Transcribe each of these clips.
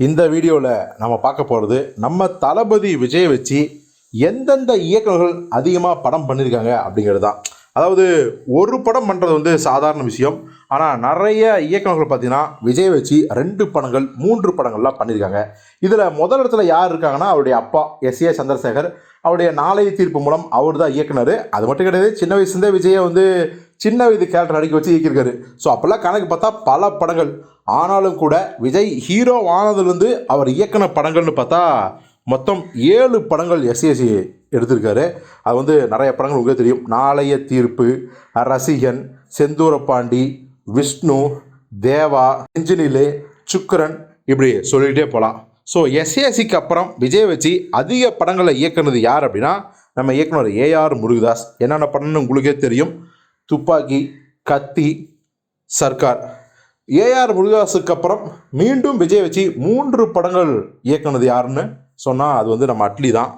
இந்த வீடியோவில் நம்ம பார்க்க போகிறது நம்ம தளபதி விஜய் வச்சு எந்தெந்த இயக்குனர்கள் அதிகமாக படம் பண்ணியிருக்காங்க அப்படிங்கிறது தான். அதாவது ஒரு படம் பண்ணுறது வந்து சாதாரண விஷயம். ஆனால் நிறைய இயக்குனர்கள் பார்த்தீங்கன்னா விஜய் வச்சு ரெண்டு படங்கள் மூன்று படங்கள்லாம் பண்ணியிருக்காங்க இதில் முதல் இடத்துல யார் இருக்காங்கன்னா அவருடைய அப்பா எஸ் ஏ சந்திரசேகர். அவருடைய நாளைய தீர்ப்பு மூலம் அவர் தான் இயக்குனர். அது மட்டும் கிடையாது சின்ன வயசுலேருந்தே விஜயை வந்து சின்ன வயது கேரக்டர் நடிக்க வச்சு இயக்கியிருக்காரு. ஸோ அப்போல்லாம் கணக்கு பார்த்தா பல படங்கள். ஆனாலும் கூட விஜய் ஹீரோ ஆனதுலேருந்து அவர் இயக்குன படங்கள்னு பார்த்தா மொத்தம் ஏழு படங்கள் எஸ்ஏசி எடுத்திருக்காரு. அது வந்து நிறைய படங்கள் உங்களுக்கு தெரியும். நாளைய தீர்ப்பு ரசிகன் செந்தூரப்பாண்டி விஷ்ணு தேவா இன்ஜினிலே சுக்கரன் இப்படி சொல்லிகிட்டே போகலாம் ஸோ எஸ்ஏசிக்கு அப்புறம் விஜய் வச்சு அதிக படங்களை இயக்குனது யார் அப்படின்னா நம்ம இயக்குனர் ஏஆர் முருகதாஸ். என்னென்ன படம்னு உங்களுக்கே தெரியும். துப்பாக்கி கத்தி சர்க்கார். ஏஆர் முருகதாஸுக்கு அப்புறம் மீண்டும் விஜய் வச்சு மூன்று படங்கள் இயக்குனது யாருன்னு சொன்னால் அது வந்து நம்ம அட்லி தான்.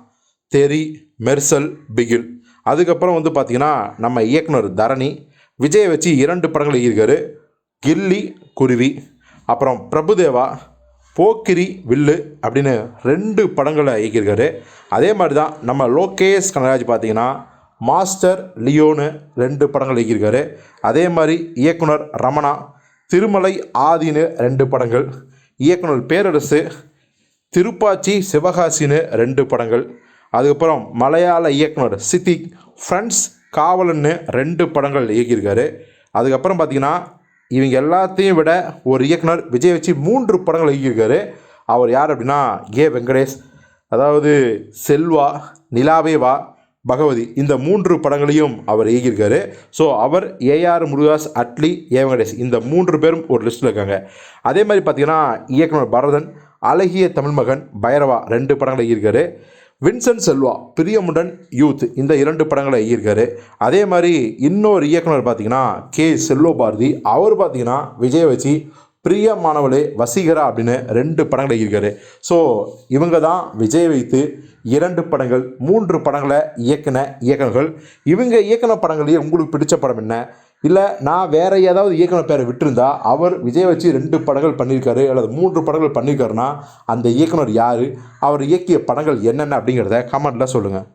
தெரி மெர்சல் பிகில். அதுக்கப்புறம் வந்து பார்த்திங்கன்னா நம்ம இயக்குனர் தரணி விஜயை வச்சு இரண்டு படங்கள் இயக்கியிருக்காரு கில்லி குருவி அப்புறம் பிரபுதேவா போக்கிரி வில்லு அப்படின்னு ரெண்டு படங்களை இயக்கியிருக்காரு. அதே மாதிரி தான் நம்ம லோகேஷ் கனராஜ் பார்த்திங்கன்னா மாஸ்டர் லியோனு ரெண்டு படங்கள் இயக்கியிருக்காரு. அதே மாதிரி இயக்குனர் ரமணா திருமலை ஆதின்னு ரெண்டு படங்கள் இயக்குனர் பேரரசு திருப்பாச்சி சிவகாசின்னு ரெண்டு படங்கள் அதுக்கப்புறம் மலையாள இயக்குனர் சித்திக் ஃப்ரெண்ட்ஸ் காவலன்னு ரெண்டு படங்கள் இயக்கியிருக்காரு. அதுக்கப்புறம் பார்த்தீங்கன்னா இவங்க எல்லாத்தையும் விட ஒரு இயக்குனர் விஜய் வச்சு மூன்று படங்கள் இயக்கியிருக்காரு. அவர் யார் அப்படின்னா ஏ வெங்கடேஷ் அதாவது செல்வா நிலாவே வா பகவதி இந்த மூன்று படங்களையும் அவர் இயக்கியிருக்காரு. ஸோ அவர் ஏஆர் முருகாஸ் அட்லி ஏ வெங்கடேஷ் இந்த மூன்று பேரும் ஒரு லிஸ்ட்டில் இருக்காங்க. அதே மாதிரி பார்த்தீங்கன்னா இயக்குனர் பரதன் அழகிய தமிழ் மகன் பைரவா ரெண்டு படங்களை இயக்கியிருக்காரு. வின்சென்ட் செல்வா பிரியமுடன் யூத் இந்த இரண்டு படங்களை இயக்கியிருக்காரு. அதே மாதிரி இன்னொரு இயக்குனர் பார்த்தீங்கன்னா கே செல்வ பாரதி அவர் பார்த்தீங்கன்னா விஜய் வச்சு பிரியமானவளே வசீகரா அப்படின்னு ரெண்டு படங்களை இருக்காரு ஸோ இவங்க தான் விஜய் வைத்து இரண்டு படங்கள் மூன்று படங்களை இயக்குன இயக்கங்கள் இவங்க இயக்குன படங்களையே உங்களுக்கு பிடிச்ச படம் என்ன? இல்லை நான் வேற ஏதாவது இயக்குனர் பேரை விட்டுருந்தா அவர் விஜய் வச்சு ரெண்டு படங்கள் பண்ணியிருக்காரு அல்லது மூன்று படங்கள் பண்ணியிருக்காருன்னா அந்த இயக்குனர் யார்? அவர் இயக்கிய படங்கள் என்னென்ன அப்படிங்கிறத கமெண்ட்டில் சொல்லுங்கள்